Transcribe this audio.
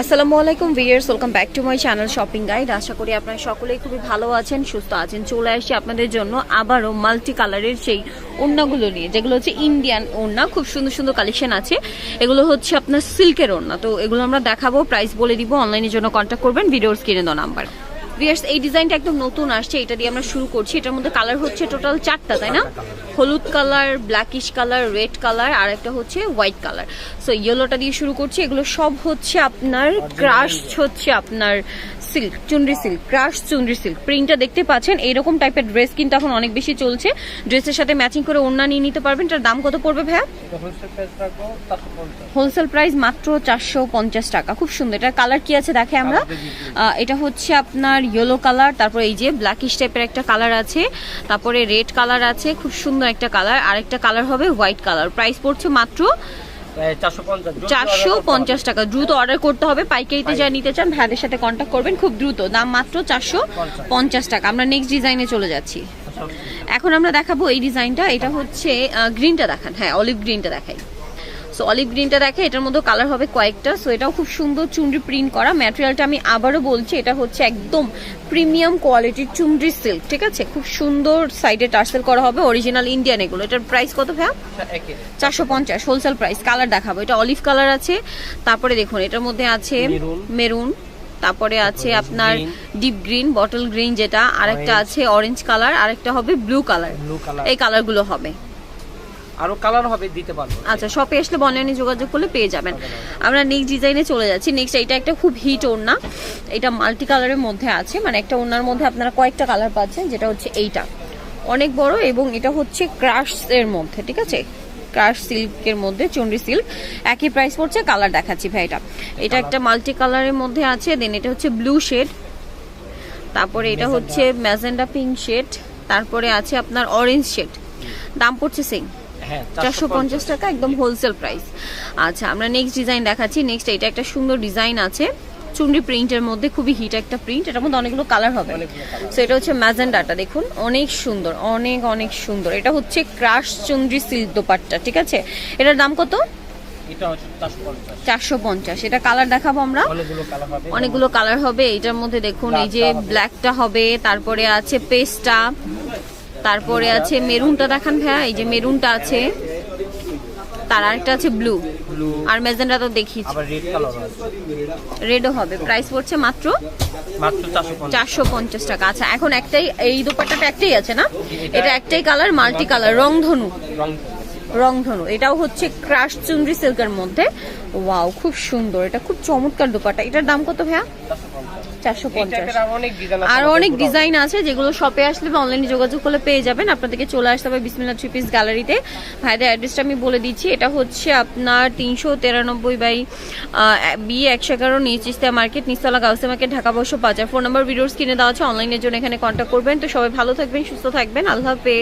আসসালামু আলাইকুম viewers welcome back to my channel shopping guide. আশা করি আপনারা সকলেই খুবই ভালো আছেন, সুস্থ আছেন। চলে আসছি আপনাদের জন্য আবারও মাল্টি কালারের সেই ওড়নাগুলো নিয়ে, যেগুলো হচ্ছে ইন্ডিয়ান ওড়না। খুব সুন্দর সুন্দর কালেকশন আছে। এগুলো হচ্ছে আপনার সিল্কের ওড়না। তো এগুলো আমরা দেখাবো প্রাইস বলে দিব অনলাইনের জন্য কন্ট্যাক্ট করবেন, ভিডিওর স্ক্রিনে দেওয়া নাম্বার ভিয়ার্স এই ডিজাইনটা একদম নতুন আসছে এটা দিয়ে আমরা শুরু করছি। এটার মধ্যে কালার হচ্ছে টোটাল চারটা তাই না? হলুদ colour blackish colour red colour আর একটা হচ্ছে হোয়াইট কালার সো ইয়েলোটা দিয়ে শুরু করছি। এগুলো সব হচ্ছে আপনার ক্রাশ হচ্ছে আপনার silk chunri silk crush chunri silk প্রিন্টটা দেখতে পাচ্ছেন এরকম টাইপের ড্রেস কিন্তু এখন অনেক বেশি চলছে। ড্রেসের সাথে ম্যাচিং করে ওড়না নিয়ে নিতে পারবেন। এটার দাম কত পড়বে ভাইয়া? প্রাইস হোলসেল প্রাইস মাত্র চারশো পঞ্চাশ টাকা। খুব সুন্দর। এটার কালার কি আছে দেখে আমরা। এটা হচ্ছে আপনার ইয়েলো কালার তারপর এই যে ব্ল্যাকিশ টাইপের একটা কালার আছে তারপরে রেড কালার আছে খুব সুন্দর একটা কালার। আরেকটা কালার হবে হোয়াইট কালার। প্রাইস পড়ছে মাত্র চারশো পঞ্চাশ। টাকা। দ্রুত অর্ডার করতে হবে। পাইকারিতে যা নিতে চান ভাইদের সাথে কন্ট্যাক্ট করবেন। খুব দ্রুত। দাম মাত্র চারশো পঞ্চাশ। টাকা। আমরা নেক্সট ডিজাইনে চলে যাচ্ছি। এখন আমরা দেখাবো এই ডিজাইনটা এটা হচ্ছে গ্রিনটা দেখান। হ্যাঁ অলিভ গ্রিনটা দেখাই। সো অলিভ গ্রিনটা দেখে এটার মধ্যে কালার হবে কয়েকটা। সো এটাও খুব সুন্দর চুনরি প্রিন্ট করা। ম্যাটেরিয়ালটা আমি আবারও বলছি এটা হচ্ছে একদম প্রিমিয়াম কোয়ালিটির চুনরি সিল্ক ঠিক আছে? খুব সুন্দর সাইডে টার্সেল করা হবে অরিজিনাল ইন্ডিয়ান এগুলো। এটার প্রাইস কত ভাইয়া? চারশো পঞ্চাশ হোলসেল প্রাইস কালার দেখাবো। এটা অলিভ কালার আছে তারপরে দেখুন এটার মধ্যে আছে মেরুন। তারপরে আছে আপনার ডিপ গ্রিন বটল গ্রিন যেটা আরেকটা আছে অরেঞ্জ কালার আরেকটা হবে ব্লু কালার ব্লু কালার এই কালারগুলো হবে। আরও কালার হবে দিতে পারব। আচ্ছা শপে আসলে অনলাইনে যোগাযোগ করলে পেয়ে যাবেন। আমরা নেক্সট ডিজাইনে চলে যাচ্ছি। নেক্সট এটা একটা খুব হিট ওড়না। এটা মাল্টি কালারের মধ্যে আছে। মানে একটা ওড়নার মধ্যে আপনারা কয়েকটা কালার পাচ্ছেন যেটা হচ্ছে এইটা। অনেক বড় এবং এটা হচ্ছে ক্রাশ এর মধ্যে ঠিক আছে? ক্রাশ সিল্কের মধ্যে চন্ডি সিল্ক একই প্রাইস পড়ছে কালার দেখাচ্ছি ভাই এটা। এটা একটা মাল্টি কালারের মধ্যে আছে। দেন এটা হচ্ছে ব্লু শেড তারপরে এটা হচ্ছে ম্যাজেন্ডা পিঙ্ক শেড তারপরে আছে আপনার অরেঞ্জ শেড দাম পড়ছে সেম চারশো পঞ্চাশ টাকা একদম হোলসেল প্রাইস আচ্ছা আমরা নেক্সট ডিজাইন দেখাচ্ছি। নেক্সট এটা একটা সুন্দর ডিজাইন আছে। চুনরি প্রিন্টের মধ্যে খুবই হিট একটা প্রিন্ট এটার মধ্যে অনেকগুলো কালার হবে। সো এটা হচ্ছে ম্যাজেন্ডাটা দেখুন। অনেক সুন্দর অনেক অনেক সুন্দর। এটা হচ্ছে ক্রাশ চুনরি সিল্ক দোপাট্টা ঠিক আছে? এটার দাম কত? চারশো পঞ্চাশ। এটা কালার দেখাবো আমরা। অনেকগুলো কালার হবে। এটার মধ্যে দেখুন এই যে। ব্ল্যাকটা হবে। তারপরে আছে পেস্টটা তারপরে আছে মেরুনটা দেখান ভাইয়া এই যে মেরুনটা আছে। তার আরেকটা আছে ব্লু। আর মেজেন্ডা তো দেখি আবার রেড কালার আছে। রেডও হবে। প্রাইস পড়ছে মাত্র চারশো পঞ্চাশ। টাকা। আচ্ছা এখন একটাই এই দোপাট্টাটা একটাই আছে না? এটা একটাই। কালার মাল্টি কালার রংধনু। রং রংধনু। এটাও হচ্ছে ক্রাশ চুনরি সিল্কের মধ্যে। ওয়াও খুব সুন্দর। এটা খুব চমৎকার দোপাট্টা। এটার দাম কত ভাইয়া? চারশো পঞ্চাশ। আরও অনেক ডিজাইন আছে যেগুলো শপে আসলে বা অনলাইনে যোগাযোগ করলে পেয়ে যাবেন। আপনাদেরকে চলে আসতে হবে বিসমিল্লা থ্রি পিস গ্যালারিতে ভাইদের অ্যাড্রেসটা আমি বলে দিচ্ছি। এটা হচ্ছে আপনার তিনশো তিরানব্বই বাই বি একশো এগারো নিচ মার্কেট নিচতলা গাউসে মার্কেট ঢাকা বসো বাজার। ফোন নাম্বার ভিডিওস কিনে দেওয়া আছে। অনলাইনের জন্য এখানে কন্ট্যাক্ট করবেন। তো সবাই ভালো থাকবেন সুস্থ থাকবেন। আল্লাহ হাফেজ।